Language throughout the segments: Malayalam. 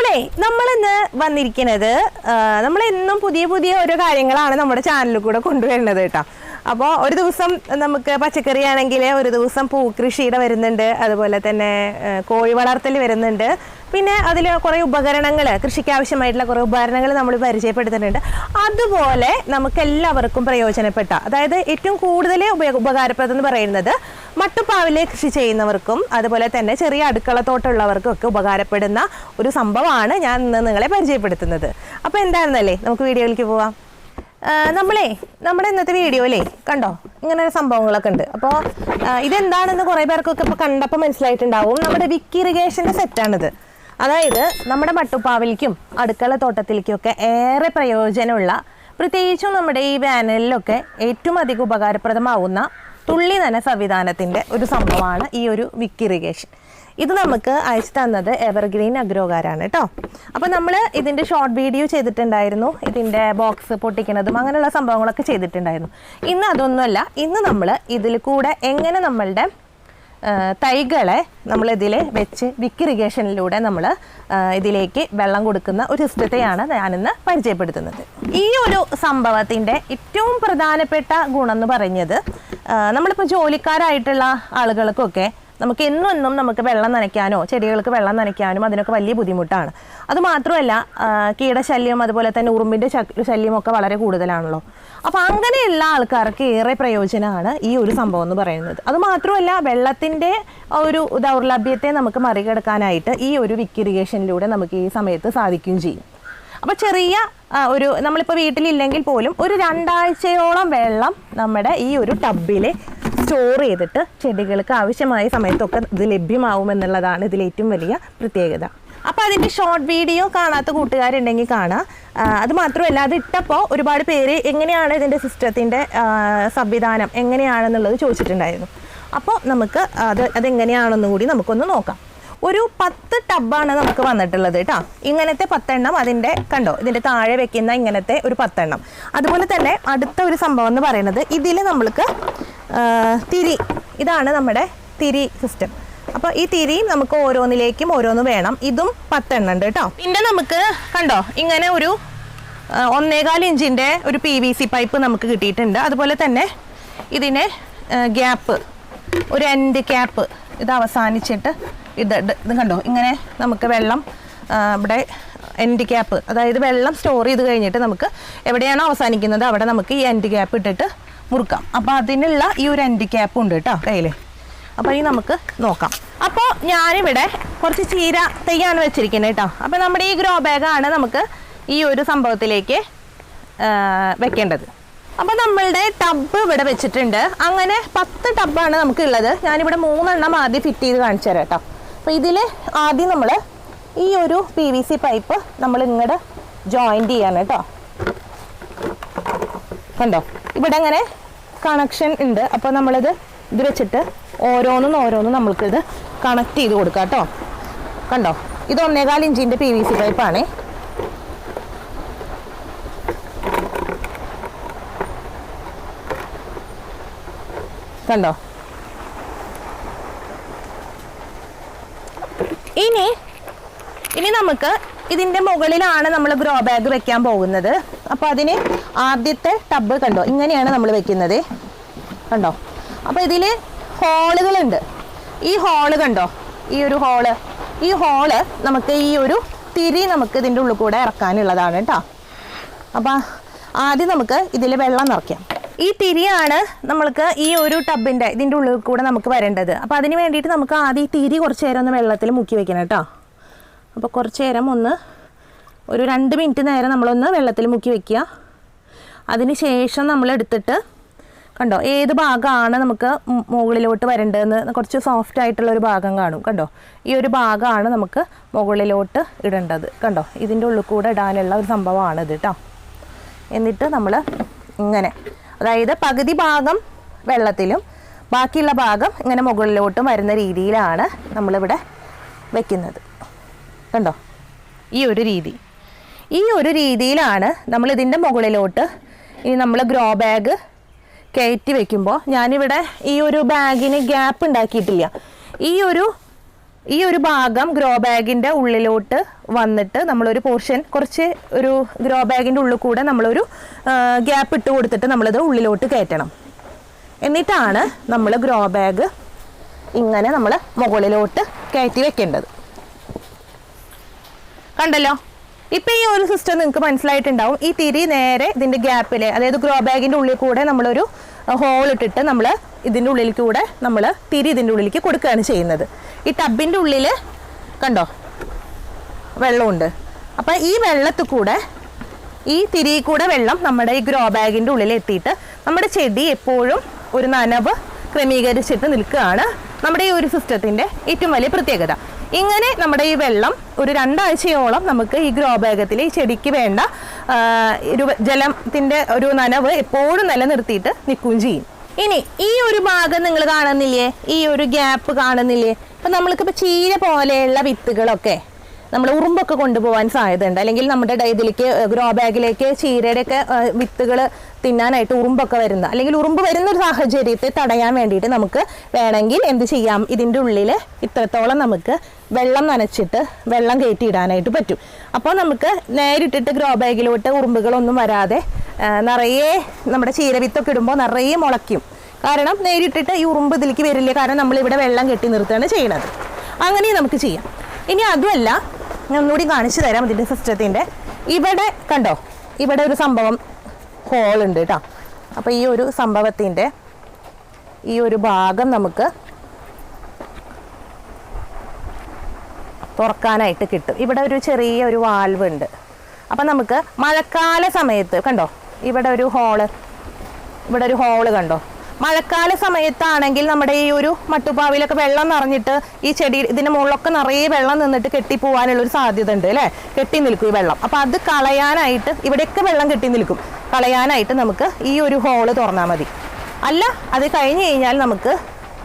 അപ്പോളേ നമ്മൾ ഇന്ന് വന്നിരിക്കുന്നത് നമ്മളെന്നും പുതിയ പുതിയ ഓരോ കാര്യങ്ങളാണ് നമ്മുടെ ചാനലിൽ കൂടെ കൊണ്ടുവരുന്നത് കേട്ടോ. അപ്പോൾ ഒരു ദിവസം നമുക്ക് പച്ചക്കറി ആണെങ്കിൽ ഒരു ദിവസം പൂക്കൃഷിയുടെ വരുന്നുണ്ട്. അതുപോലെ തന്നെ കോഴി വളർത്തൽ വരുന്നുണ്ട്. പിന്നെ അതിൽ കുറേ ഉപകരണങ്ങൾ കൃഷിക്ക് ആവശ്യമായിട്ടുള്ള കുറേ ഉപകരണങ്ങൾ നമ്മൾ പരിചയപ്പെടുത്തുന്നുണ്ട്. അതുപോലെ നമുക്ക് എല്ലാവർക്കും പ്രയോജനപ്പെട്ട അതായത് ഏറ്റവും കൂടുതൽ ഉപയോഗ ഉപകാരപ്രദം എന്ന് പറയുന്നത് മട്ടുപ്പാവിലെ കൃഷി ചെയ്യുന്നവർക്കും അതുപോലെ തന്നെ ചെറിയ അടുക്കളത്തോട്ടുള്ളവർക്കും ഒക്കെ ഉപകാരപ്പെടുന്ന ഒരു സംഭവമാണ് ഞാൻ ഇന്ന് നിങ്ങളെ പരിചയപ്പെടുത്തുന്നത്. അപ്പോൾ എന്താണെന്നല്ലേ നമുക്ക് വീഡിയോയിലേക്ക് പോവാം. നമ്മളേ നമ്മുടെ ഇന്നത്തെ വീഡിയോ അല്ലേ കണ്ടോ? ഇങ്ങനെ സംഭവങ്ങളൊക്കെ ഉണ്ട്. അപ്പോൾ ഇതെന്താണെന്ന് കുറേ പേർക്കൊക്കെ ഇപ്പോൾ കണ്ടപ്പോൾ മനസ്സിലായിട്ടുണ്ടാവും. നമ്മുടെ വിക്ക് ഇറിഗേഷന്റെ സെറ്റാണിത് അതായത് നമ്മുടെ മട്ടുപ്പാവിലേക്കും അടുക്കള തോട്ടത്തിലേക്കൊക്കെ ഏറെ പ്രയോജനമുള്ള പ്രത്യേകിച്ചും നമ്മുടെ ഈ വേനലിലൊക്കെ ഏറ്റവും അധികം ഉപകാരപ്രദമാവുന്ന തുള്ളി നന സംവിധാനത്തിന്റെ ഒരു സംഭവമാണ് ഈ ഒരു വിക്ക് ഇറിഗേഷൻ. ഇത് നമുക്ക് അയച്ചു തന്നത് എവർഗ്രീൻ അഗ്രോകാരാണ് കേട്ടോ അപ്പോൾ നമ്മൾ ഇതിന്റെ ഷോർട്ട് വീഡിയോ ചെയ്തിട്ടുണ്ടായിരുന്നു. ഇതിന്റെ ബോക്സ് പൊട്ടിക്കുന്നതും അങ്ങനെയുള്ള സംഭവങ്ങളൊക്കെ ചെയ്തിട്ടുണ്ടായിരുന്നു. ഇന്ന് അതൊന്നുമല്ല. ഇന്ന് നമ്മൾ ഇതിൽ കൂടെ എങ്ങനെ നമ്മളുടെ തൈകളെ നമ്മളിതിൽ വെച്ച് വിക്കിറിഗേഷനിലൂടെ നമ്മൾ ഇതിലേക്ക് വെള്ളം കൊടുക്കുന്ന ഒരു സിസ്റ്റത്തെയാണ് ഞാനിന്ന് പരിചയപ്പെടുത്തുന്നത്. ഈ ഒരു സംഭവത്തിന്റെ ഏറ്റവും പ്രധാനപ്പെട്ട ഗുണം എന്ന് പറഞ്ഞത് നമ്മളിപ്പോൾ ജോലിക്കാരായിട്ടുള്ള ആളുകൾക്കൊക്കെ നമുക്ക് എന്നും നമുക്ക് വെള്ളം നനയ്ക്കാനോ ചെടികൾക്ക് വെള്ളം നനയ്ക്കാനും അതിനൊക്കെ വലിയ ബുദ്ധിമുട്ടാണ്. അത് മാത്രമല്ല കീടശല്യം അതുപോലെ തന്നെ ഉറുമ്പിന്റെ ശല്യം ഒക്കെ വളരെ കൂടുതലാണല്ലോ. അപ്പോൾ അങ്ങനെയുള്ള ആൾക്കാർക്ക് ഏറെ പ്രയോജനമാണ് ഈ ഒരു സംഭവം എന്ന് പറയുന്നത്. അത് മാത്രമല്ല വെള്ളത്തിന്റെ ഒരു ദൗർലഭ്യത്തെ നമുക്ക് മറികടക്കാനായിട്ട് ഈ ഒരു വിക്കിറിഗേഷനിലൂടെ നമുക്ക് ഈ സമയത്ത് സാധിക്കുകയും ചെയ്യും. അപ്പോൾ ചെറിയ ഒരു നമ്മളിപ്പോൾ വീട്ടിലില്ലെങ്കിൽ പോലും ഒരു രണ്ടാഴ്ചയോളം വെള്ളം നമ്മുടെ ഈ ഒരു ടബിൽ സ്റ്റോർ ചെയ്തിട്ട് ചെടികൾക്ക് ആവശ്യമായ സമയത്തൊക്കെ ഇത് ലഭ്യമാവുമെന്നുള്ളതാണ് ഇതിൽ ഏറ്റവും വലിയ പ്രത്യേകത. അപ്പോൾ അതിന്റെ ഷോർട്ട് വീഡിയോ കാണാത്ത കൂട്ടുകാരുണ്ടെങ്കിൽ കാണാം. അത് മാത്രമല്ല അത് ഇട്ടപ്പോൾ ഒരുപാട് പേര് എങ്ങനെയാണ് ഇതിന്റെ സിസ്റ്റത്തിന്റെ സംവിധാനം എങ്ങനെയാണെന്നുള്ളത് ചോദിച്ചിട്ടുണ്ടായിരുന്നു. അപ്പോൾ നമുക്ക് അത് അതെങ്ങനെയാണെന്ന് കൂടി നമുക്കൊന്ന് നോക്കാം. ഒരു പത്ത് ടബാണ് നമുക്ക് വന്നിട്ടുള്ളത് കേട്ടോ. ഇങ്ങനത്തെ പത്തെണ്ണം അതിന്റെ കണ്ടോ? ഇതിന്റെ താഴെ വെക്കുന്ന ഇങ്ങനത്തെ ഒരു പത്തെണ്ണം. അതുപോലെ തന്നെ അടുത്ത ഒരു സംഭവം എന്ന് പറയുന്നത് ഇതിൽ നമ്മൾക്ക് തിരി. ഇതാണ് നമ്മുടെ തിരി സിസ്റ്റം അപ്പോൾ ഈ തിരിയും നമുക്ക് ഓരോന്നിലേക്കും ഓരോന്ന് വേണം. ഇതും പത്തെണ്ണം ഉണ്ട് കേട്ടോ. പിന്നെ നമുക്ക് കണ്ടോ ഇങ്ങനെ ഒരു ഒന്നേകാൽ ഇഞ്ചിന്റെ ഒരു പി വി സി പൈപ്പ് നമുക്ക് കിട്ടിയിട്ടുണ്ട്. അതുപോലെ തന്നെ ഇതിനെ ഗ്യാപ്പ് ഒരു എൻഡ് ക്യാപ്പ് ഇത് അവസാനിച്ചിട്ട് ഇത് ഇത് കണ്ടോ ഇങ്ങനെ നമുക്ക് വെള്ളം ഇവിടെ എൻഡ് ക്യാപ്പ് അതായത് വെള്ളം സ്റ്റോർ ചെയ്ത് കഴിഞ്ഞിട്ട് നമുക്ക് എവിടെയാണോ അവസാനിക്കുന്നത്? അവിടെ നമുക്ക് ഈ എൻഡ് ക്യാപ്പ് ഇട്ടിട്ട് മുറുക്കാം അപ്പോൾ അതിനുള്ള ഈ ഒരു എൻഡ് ക്യാപ്പ് ഉണ്ട് കേട്ടോ കയ്യിൽ അപ്പോൾ ഈ നമുക്ക് നോക്കാം. അപ്പോൾ ഞാനിവിടെ കുറച്ച് ചീര തെയ്യാണ് വെച്ചിരിക്കുന്നത് കേട്ടോ. അപ്പോൾ നമ്മുടെ ഈ ഗ്രോ ബാഗാണ് നമുക്ക് ഈ ഒരു സംഭവത്തിലേക്ക് വെക്കേണ്ടത്. അപ്പോൾ നമ്മളുടെ ടബ് ഇവിടെ വെച്ചിട്ടുണ്ട്. അങ്ങനെ പത്ത് ടബാണ് നമുക്ക് ഉള്ളത് ഞാനിവിടെ മൂന്നെണ്ണം ആദ്യം ഫിറ്റ് ചെയ്ത് കാണിച്ചു തരാം കേട്ടോ. അപ്പോൾ ഇതിൽ ആദ്യം നമ്മൾ ഈ ഒരു പി വി സി പൈപ്പ് നമ്മൾ ഇങ്ങോട്ട് ജോയിന്റ് ചെയ്യാണ് കേട്ടോ. കണ്ടോ? ഇവിടെ അങ്ങനെ കണക്ഷൻ ഉണ്ട്. അപ്പോൾ നമ്മളിത് ഇത് വെച്ചിട്ട് ഓരോന്നും ഓരോന്നും നമ്മൾക്കിത് കണക്ട് ചെയ്ത് കൊടുക്കാം കേട്ടോ. കണ്ടോ? ഇത് ഒന്നേകാൽ ഇഞ്ചിന്റെ പി വി സി പൈപ്പാണേ കണ്ടോ? ഇനി ഇനി നമുക്ക് ഇതിന്റെ മുകളിലാണ് നമ്മൾ ഗ്രോ ബാഗ് വെക്കാൻ പോകുന്നത്. അപ്പോൾ അതിന് ആദ്യത്തെ ടബ് കണ്ടോ? ഇങ്ങനെയാണ് നമ്മൾ വെക്കുന്നത്. കണ്ടോ? അപ്പോൾ ഇതിൽ ഹോളുകളുണ്ട്. ഈ ഹോൾ കണ്ടോ? ഈ ഒരു ഹോൾ ഈ ഹോൾ നമുക്ക് ഈ ഒരു തിരി നമുക്ക് ഇതിന്റെ ഉള്ളിൽ കൂടെ ഇറക്കാനുള്ളതാണ് കേട്ടോ. അപ്പോൾ ആദ്യം നമുക്ക് ഇതിൽ വെള്ളം നിറയ്ക്കാം. ഈ തിരിയാണ് നമ്മൾക്ക് ഈ ഒരു ടബിന്റെ ഇതിന്റെ ഉള്ളിൽ കൂടെ നമുക്ക് വരേണ്ടത്. അപ്പോൾ അതിന് വേണ്ടിയിട്ട് നമുക്ക് ആദ്യം ഈ തിരി കുറച്ച് നേരം ഒന്ന് വെള്ളത്തിൽ മുക്കി വെക്കണം കേട്ടോ. അപ്പോൾ കുറച്ച് നേരം ഒന്ന് ഒരു രണ്ട് മിനിറ്റ് നേരം നമ്മളൊന്ന് വെള്ളത്തിൽ മുക്കി വെക്കുക. അതിന് ശേഷം നമ്മൾ എടുത്തിട്ട് കണ്ടോ ഏത് ഭാഗമാണ് നമുക്ക് മുകളിലോട്ട് വരേണ്ടതെന്ന് കുറച്ച് സോഫ്റ്റ് ആയിട്ടുള്ള ഒരു ഭാഗം കാണും. കണ്ടോ ഈ ഒരു ഭാഗമാണ് നമുക്ക് മുകളിലോട്ട് ഇടേണ്ടത്. കണ്ടോ ഇതിന്റെ ഉള്ളിൽ കൂടെ ഇടാനുള്ള ഒരു സംഭവമാണ് ഇത് കേട്ടോ എന്നിട്ട് നമ്മൾ ഇങ്ങനെ അതായത് പകുതി ഭാഗം വെള്ളത്തിലും ബാക്കിയുള്ള ഭാഗം ഇങ്ങനെ മുകളിലോട്ടും വരുന്ന രീതിയിലാണ് നമ്മളിവിടെ വയ്ക്കുന്നത് കണ്ടോ ഈ ഒരു രീതി. ഈ ഒരു രീതിയിലാണ് നമ്മൾ ഇതിന്റെ മുകളിലോട്ട് ഇനി നമ്മൾ ഗ്രോ ബാഗ് കയറ്റി വെക്കുമ്പോൾ ഞാനിവിടെ ഈ ഒരു ബാഗിന് ഗ്യാപ്പ് ഉണ്ടാക്കിയിട്ടില്ല. ഈ ഒരു ഈ ഒരു ഭാഗം ഗ്രോ ബാഗിന്റെ ഉള്ളിലോട്ട് വന്നിട്ട് നമ്മളൊരു പോർഷൻ കുറച്ച് ഒരു ഗ്രോ ബാഗിന്റെ ഉള്ളിൽ കൂടെ നമ്മളൊരു ഗ്യാപ്പ് ഇട്ട് കൊടുത്തിട്ട് നമ്മളിത് ഉള്ളിലോട്ട് കയറ്റണം. എന്നിട്ടാണ് നമ്മൾ ഗ്രോ ബാഗ് ഇങ്ങനെ നമ്മൾ മുകളിലോട്ട് കയറ്റി വെക്കേണ്ടത്. കണ്ടല്ലോ? ഇപ്പം ഈ ഒരു സിസ്റ്റം നിങ്ങൾക്ക് മനസ്സിലായിട്ടുണ്ടാവും. ഈ തിരി നേരെ ഇതിന്റെ ഗ്യാപ്പിലെ അതായത് ഗ്രോ ബാഗിന്റെ ഉള്ളിൽ കൂടെ നമ്മളൊരു ഹോൾ ഇട്ടിട്ട് നമ്മൾ ഇതിന്റെ ഉള്ളിൽ കൂടെ നമ്മൾ തിരി ഇതിന്റെ ഉള്ളിലേക്ക് കൊടുക്കുകയാണ് ചെയ്യുന്നത്. ഈ ടബിന്റെ ഉള്ളിൽ കണ്ടോ? വെള്ളമുണ്ട്. അപ്പം ഈ വെള്ളത്തിൽ കൂടെ ഈ തിരി കൂടെ വെള്ളം നമ്മുടെ ഈ ഗ്രോ ബാഗിന്റെ ഉള്ളിൽ എത്തിയിട്ട് നമ്മുടെ ചെടി എപ്പോഴും ഒരു നനവ് ക്രമീകരിച്ചിട്ട് നിൽക്കുകയാണ് നമ്മുടെ ഈ ഒരു സിസ്റ്റത്തിന്റെ ഏറ്റവും വലിയ പ്രത്യേകത. ഇങ്ങനെ നമ്മുടെ ഈ വെള്ളം ഒരു രണ്ടാഴ്ചയോളം നമുക്ക് ഈ ഗ്രോ ബാഗത്തിൽ ഈ ചെടിക്ക് വേണ്ട ജലത്തിന്റെ ഒരു നനവ് എപ്പോഴും നിലനിർത്തിയിട്ട് നിൽക്കുകയും ചെയ്യും. ഇനി ഈ ഒരു ഭാഗം നിങ്ങൾ കാണുന്നില്ലേ? ഈ ഒരു ഗ്യാപ്പ് കാണുന്നില്ലേ? ഇപ്പം നമ്മൾക്കിപ്പോൾ ചീര പോലെയുള്ള വിത്തുകളൊക്കെ നമ്മൾ ഉറുമ്പൊക്കെ കൊണ്ടുപോകാൻ സാധ്യതയുണ്ട്. അല്ലെങ്കിൽ നമ്മുടെ ഡൈതിലേക്ക് ഗ്രോ ബാഗിലേക്ക് ചീരയുടെയൊക്കെ വിത്തുകൾ തിന്നാനായിട്ട് ഉറുമ്പൊക്കെ വരുന്ന അല്ലെങ്കിൽ ഉറുമ്പ് വരുന്ന ഒരു സാഹചര്യത്തെ തടയാൻ വേണ്ടിയിട്ട് നമുക്ക് വേണമെങ്കിൽ എന്ത് ചെയ്യാം? ഇതിന്റെ ഉള്ളിൽ ഇത്രത്തോളം നമുക്ക് വെള്ളം നനച്ചിട്ട് വെള്ളം കയറ്റിയിടാനായിട്ട് പറ്റും. അപ്പോൾ നമുക്ക് നേരിട്ടിട്ട് ഗ്രോ ബാഗിലോട്ട് ഉറുമ്പുകളൊന്നും വരാതെ നിറയെ നമ്മുടെ ചീരവിത്തൊക്കെ ഇടുമ്പോൾ നിറയെ മുളയ്ക്കും. കാരണം നേരിട്ടിട്ട് ഈ ഉറുമ്പ് ഇതിലേക്ക് വരില്ല. കാരണം നമ്മളിവിടെ വെള്ളം കെട്ടി നിർത്തുകയാണ് ചെയ്യുന്നത് അങ്ങനെ നമുക്ക് ചെയ്യാം. ഇനി അതുമല്ല ഞാൻ ഒന്നുകൂടി കാണിച്ചു തരാം ഇതിന്റെ സിസ്റ്റത്തിന്റെ ഇവിടെ കണ്ടോ? ഇവിടെ ഒരു സംഭവം ഹോൾ ഉണ്ട് കേട്ടോ അപ്പോൾ ഈ ഒരു സംഭവത്തിന്റെ ഈ ഒരു ഭാഗം നമുക്ക് തുറക്കാനായിട്ട് കിട്ടും. ഇവിടെ ഒരു ചെറിയ ഒരു വാൽവ് ഉണ്ട്. അപ്പം നമുക്ക് മഴക്കാല സമയത്ത് കണ്ടോ? ഇവിടെ ഒരു ഹോൾ ഇവിടെ ഒരു ഹോൾ കണ്ടോ? മഴക്കാല സമയത്താണെങ്കിൽ നമ്മുടെ ഈ ഒരു മട്ടുപ്പാവിലൊക്കെ വെള്ളം നിറഞ്ഞിട്ട് ഈ ചെടി ഇതിന്റെ മുകളിലൊക്കെ നിറയെ വെള്ളം നിന്നിട്ട് കെട്ടിപ്പോവാനുള്ള ഒരു സാധ്യത ഉണ്ട് അല്ലേ? കെട്ടി നിൽക്കും ഈ വെള്ളം. അപ്പോൾ അത് കളയാനായിട്ട് ഇവിടെയൊക്കെ വെള്ളം കെട്ടി നിൽക്കും. കളയാനായിട്ട് നമുക്ക് ഈ ഒരു ഹോൾ തുറന്നാൽ മതി. അല്ല അത് കഴിഞ്ഞ് കഴിഞ്ഞാൽ നമുക്ക്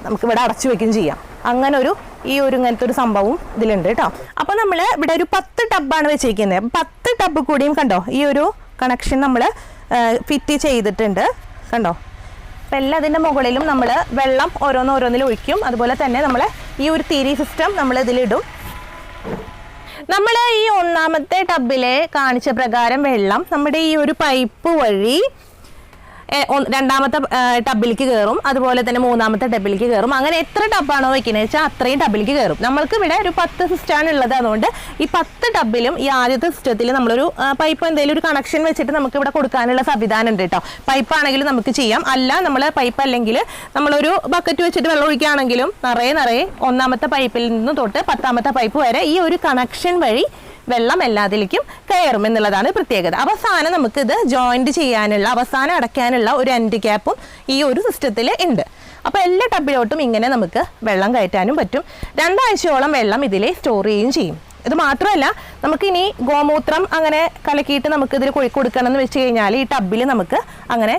നമുക്ക് ഇവിടെ അടച്ചു വെക്കുകയും ചെയ്യാം. അങ്ങനെ ഒരു ഈ ഒരു ഇങ്ങനത്തെ ഒരു സംഭവം ഇതിലുണ്ട് കേട്ടോ. അപ്പൊ നമ്മൾ ഇവിടെ ഒരു പത്ത് ടബാണ് വെച്ചിരിക്കുന്നത്. പത്ത് ടബ് കൂടിയും കണ്ടോ ഈ ഒരു കണക്ഷൻ നമ്മൾ ഫിറ്റ് ചെയ്തിട്ടുണ്ട്. കണ്ടോ? അപ്പം എല്ലാം അതിന്റെ മുകളിലും നമ്മൾ വെള്ളം ഓരോന്നോരോന്നിൽ ഒഴിക്കും. അതുപോലെ തന്നെ നമ്മൾ ഈ ഒരു തിരി സിസ്റ്റം നമ്മൾ ഇതിലിടും. നമ്മൾ ഈ ഒന്നാമത്തെ ടബിലെ കാണിച്ച പ്രകാരം വെള്ളം നമ്മുടെ ഈ ഒരു പൈപ്പ് വഴി രണ്ടാമത്തെ ടബിലേക്ക് കയറും അതുപോലെ തന്നെ മൂന്നാമത്തെ ടബിലേക്ക് കയറും അങ്ങനെ എത്ര ടബാണോ വെക്കുന്നത് വെച്ചാൽ അത്രയും ടബിലേക്ക് കയറും നമ്മൾക്ക് ഇവിടെ ഒരു പത്ത് സിസ്റ്റാണ് ഉള്ളത്. അതുകൊണ്ട് ഈ പത്ത് ടബിലും ഈ ആദ്യത്തെ സിസ്റ്റത്തിൽ നമ്മളൊരു പൈപ്പ് എന്തെങ്കിലും ഒരു കണക്ഷൻ വെച്ചിട്ട് നമുക്ക് ഇവിടെ കൊടുക്കാനുള്ള സംവിധാനം ഉണ്ട് കേട്ടോ. പൈപ്പ് ആണെങ്കിൽ നമുക്ക് ചെയ്യാം. അല്ല നമ്മൾ പൈപ്പ് അല്ലെങ്കിൽ നമ്മളൊരു ബക്കറ്റ് വെച്ചിട്ട് വെള്ളം ഒഴിക്കുകയാണെങ്കിലും നിറയെ നിറയെ ഒന്നാമത്തെ പൈപ്പിൽ നിന്ന് തൊട്ട് പത്താമത്തെ പൈപ്പ് വരെ ഈ ഒരു കണക്ഷൻ വഴി വെള്ളം എല്ലാത്തിലേക്കും കയറും എന്നുള്ളതാണ് പ്രത്യേകത. അവസാനം നമുക്ക് ഇത് ജോയിന്റ് ചെയ്യാനുള്ള അവസാനം അടയ്ക്കാനുള്ള ഒരു എൻഡ് ക്യാപ്പും ഈ ഒരു സിസ്റ്റത്തിൽ ഉണ്ട്. അപ്പോൾ എല്ലാ ടബിലോട്ടും ഇങ്ങനെ നമുക്ക് വെള്ളം കയറ്റാനും പറ്റും. രണ്ടാഴ്ചയോളം വെള്ളം ഇതിൽ സ്റ്റോർ ചെയ്യുകയും ചെയ്യും. ഇത് മാത്രമല്ല നമുക്കിനി ഗോമൂത്രം അങ്ങനെ കലക്കിയിട്ട് നമുക്ക് ഇതിൽ കൊഴി കൊടുക്കണം എന്ന് വെച്ച് കഴിഞ്ഞാൽ ഈ ടബിൽ നമുക്ക് അങ്ങനെ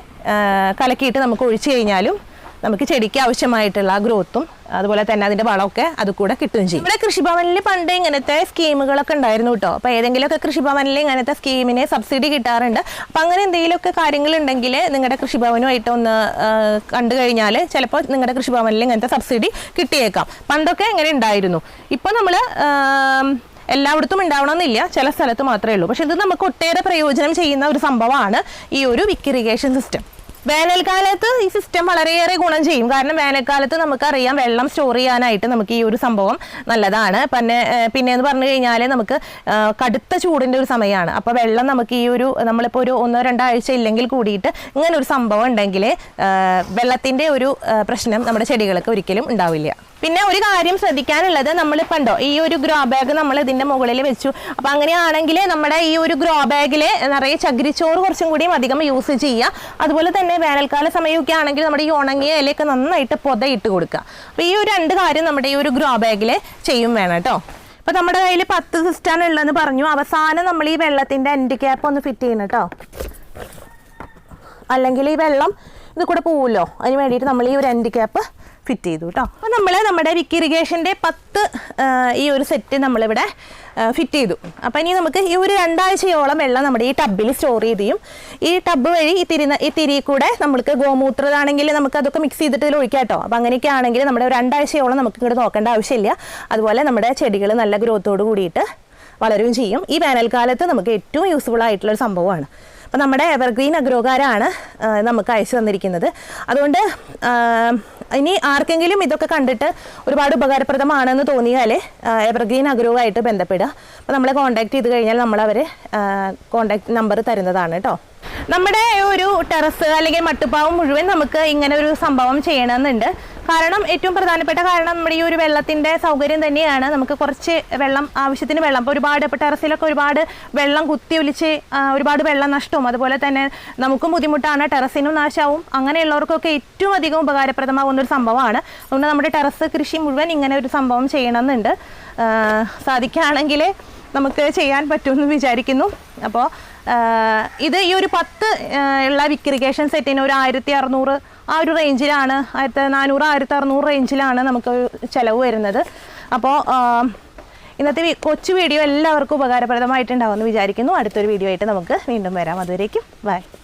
കലക്കിയിട്ട് നമുക്ക് ഒഴിച്ചു കഴിഞ്ഞാലും നമുക്ക് ചെടിക്ക് ആവശ്യമായിട്ടുള്ള ഗ്രോത്തും അതുപോലെ തന്നെ അതിന്റെ വളമൊക്കെ അത് കൂടെ കിട്ടുകയും ചെയ്യും. ഇവിടെ കൃഷിഭവനിൽ പണ്ട് ഇങ്ങനത്തെ സ്കീമുകളൊക്കെ ഉണ്ടായിരുന്നു കേട്ടോ അപ്പോൾ ഏതെങ്കിലുമൊക്കെ കൃഷിഭവനിൽ ഇങ്ങനത്തെ സ്കീമിന് സബ്സിഡി കിട്ടാറുണ്ട്. അപ്പോൾ അങ്ങനെ എന്തെങ്കിലുമൊക്കെ കാര്യങ്ങളുണ്ടെങ്കിൽ നിങ്ങളുടെ കൃഷിഭവനുമായിട്ട് ഒന്ന് കണ്ടു കഴിഞ്ഞാൽ ചിലപ്പോൾ നിങ്ങളുടെ കൃഷിഭവനിൽ ഇങ്ങനത്തെ സബ്സിഡി കിട്ടിയേക്കാം. പണ്ടൊക്കെ ഇങ്ങനെ ഉണ്ടായിരുന്നു. ഇപ്പോൾ നമ്മൾ എല്ലായിടത്തും ഉണ്ടാവണമെന്നില്ല. ചില സ്ഥലത്ത് മാത്രമേ ഉള്ളൂ. പക്ഷേ ഇത് നമുക്ക് ഒട്ടേറെ പ്രയോജനം ചെയ്യുന്ന ഒരു സംഭവമാണ് ഈ ഒരു വിക്ക് ഇറിഗേഷൻ സിസ്റ്റം വേനൽക്കാലത്ത് ഈ സിസ്റ്റം വളരെയേറെ ഗുണം ചെയ്യും. കാരണം വേനൽക്കാലത്ത് നമുക്കറിയാം വെള്ളം സ്റ്റോർ ചെയ്യാനായിട്ട് നമുക്ക് ഈ ഒരു സംഭവം നല്ലതാണ്. പിന്നെ പിന്നെ എന്ന് പറഞ്ഞു കഴിഞ്ഞാൽ നമുക്ക് കടുത്ത ചൂടിന്റെ ഒരു സമയമാണ്. അപ്പോൾ വെള്ളം നമുക്ക് ഈ ഒരു നമ്മളിപ്പോൾ ഒരു ഒന്നോ രണ്ടോ ആഴ്ച ഇല്ലെങ്കിൽ കൂടിയിട്ട് ഇങ്ങനെ ഒരു സംഭവം ഉണ്ടെങ്കിൽ വെള്ളത്തിന്റെ ഒരു പ്രശ്നം നമ്മുടെ ചെടികൾക്ക് ഒരിക്കലും ഉണ്ടാവില്ല. പിന്നെ ഒരു കാര്യം ശ്രദ്ധിക്കാനുള്ളത് നമ്മൾ പണ്ടോ ഈ ഒരു ഗ്രോ ബാഗ് നമ്മൾ ഇതിന്റെ മുകളിൽ വെച്ചു. അപ്പം അങ്ങനെയാണെങ്കിൽ നമ്മുടെ ഈ ഒരു ഗ്രോ ബാഗിൽ നിറയെ ചകിരിച്ചോറ് കുറച്ചും കൂടിയും അധികം യൂസ് ചെയ്യുക. അതുപോലെ തന്നെ വേനൽക്കാല സമയമൊക്കെ ആണെങ്കിൽ നമ്മുടെ ഈ ഉണങ്ങിയ ഇലയൊക്കെ നന്നായിട്ട് പൊതയിട്ട് കൊടുക്കുക. അപ്പൊ ഈ ഒരു രണ്ട് കാര്യം നമ്മുടെ ഈ ഒരു ഗ്രോ ബാഗിൽ ചെയ്യും വേണം കേട്ടോ. ഇപ്പൊ നമ്മുടെ കയ്യിൽ പത്ത് സിസ്റ്റാണ് ഉള്ളതെന്ന് പറഞ്ഞു. അവസാനം നമ്മൾ ഈ വെള്ളത്തിന്റെ എൻഡ് ക്യാപ്പ് ഒന്ന് ഫിറ്റ് ചെയ്യണം കേട്ടോ. അല്ലെങ്കിൽ ഈ വെള്ളം ഇത് കൂടെ പോവുമല്ലോ. അതിന് വേണ്ടിയിട്ട് നമ്മൾ ഈ ഒരു എൻഡ് ക്യാപ്പ് ഫിറ്റ് ചെയ്തു കേട്ടോ അപ്പോൾ നമ്മൾ നമ്മുടെ വിക്ക് ഇറിഗേഷന്റെ പത്ത് ഈ ഒരു സെറ്റ് നമ്മളിവിടെ ഫിറ്റ് ചെയ്തു. അപ്പോൾ ഇനി നമുക്ക് ഈ ഒരു രണ്ടാഴ്ചയോളം വെള്ളം നമ്മുടെ ഈ ടബിൽ സ്റ്റോർ ചെയ്ത് ചെയ്യും ഈ ടബ് വഴി ഈ തിരി ഈ തിരി കൂടെ നമുക്ക് ഗോമൂത്രതാണെങ്കിൽ നമുക്ക് അതൊക്കെ മിക്സ് ചെയ്തിട്ട് ഇതിൽ ഒഴിക്കാം കേട്ടോ അപ്പോൾ അങ്ങനെയൊക്കെ ആണെങ്കിൽ നമ്മുടെ രണ്ടാഴ്ചയോളം നമുക്ക് ഇങ്ങോട്ട് നോക്കേണ്ട ആവശ്യമില്ല. അതുപോലെ നമ്മുടെ ചെടികൾ നല്ല ഗ്രോത്തോട് കൂടിയിട്ട് വളരുകയും ചെയ്യും. ഈ വേനൽക്കാലത്ത് നമുക്ക് ഏറ്റവും യൂസ്ഫുൾ ആയിട്ടുള്ള ഒരു സംഭവമാണ്. അപ്പോൾ നമ്മുടെ എവർഗ്രീൻ അഗ്രോകാരാണ് നമുക്ക് അയച്ചു തന്നിരിക്കുന്നത്. അതുകൊണ്ട് ഇനി ആർക്കെങ്കിലും ഇതൊക്കെ കണ്ടിട്ട് ഒരുപാട് ഉപകാരപ്രദമാണെന്ന് തോന്നിയാൽ എവർഗ്രീൻ അഗ്രോവായിട്ട് ബന്ധപ്പെടുക. അപ്പോൾ നമ്മളെ കോൺടാക്ട് ചെയ്ത് കഴിഞ്ഞാൽ നമ്മളവരെ കോൺടാക്ട് നമ്പർ തരുന്നതാണ് കേട്ടോ. നമ്മുടെ ഒരു ടെറസ് അല്ലെങ്കിൽ മട്ടുപ്പാവ് മുഴുവൻ നമുക്ക് ഇങ്ങനെ ഒരു സംഭവം ചെയ്യണമെന്നുണ്ട്. കാരണം ഏറ്റവും പ്രധാനപ്പെട്ട കാരണം നമ്മുടെ ഈ ഒരു വെള്ളത്തിന്റെ സൗകര്യം തന്നെയാണ്. നമുക്ക് കുറച്ച് വെള്ളം ആവശ്യത്തിന് വെള്ളം. ഇപ്പോൾ ഒരുപാട് ഇപ്പോൾ ടെറസിലൊക്കെ ഒരുപാട് വെള്ളം കുത്തി ഒലിച്ച് ഒരുപാട് വെള്ളം നഷ്ടവും. അതുപോലെ തന്നെ നമുക്കും ബുദ്ധിമുട്ടാണ്. ടെറസിനും നാശാവും. അങ്ങനെയുള്ളവർക്കൊക്കെ ഏറ്റവും അധികം ഉപകാരപ്രദമാകുന്ന ഒരു സംഭവമാണ്. അതുകൊണ്ട് നമ്മുടെ ടെറസ് കൃഷി മുഴുവൻ ഇങ്ങനെ ഒരു സംഭവം ചെയ്യണമെന്നുണ്ട്. സാധിക്കുകയാണെങ്കിൽ നമുക്ക് ചെയ്യാൻ പറ്റുമെന്ന് വിചാരിക്കുന്നു. അപ്പോൾ ഇത് ഈ ഒരു പത്ത് ഉള്ള വിക്രിഗേഷൻ സെറ്റിന് ഒരു ആയിരത്തി അറുന്നൂറ് ആ ഒരു റേഞ്ചിലാണ് ആയിരത്തി നാനൂറ് ആയിരത്തി അറുന്നൂറ് റേഞ്ചിലാണ് നമുക്ക് ചിലവ് വരുന്നത്. അപ്പോൾ ഇന്നത്തെ കൊച്ചു വീഡിയോ എല്ലാവർക്കും ഉപകാരപ്രദമായിട്ടുണ്ടാവുമെന്ന് വിചാരിക്കുന്നു. അടുത്തൊരു വീഡിയോ ആയിട്ട് നമുക്ക് വീണ്ടും വരാം. അതുവരേക്കും ബൈ.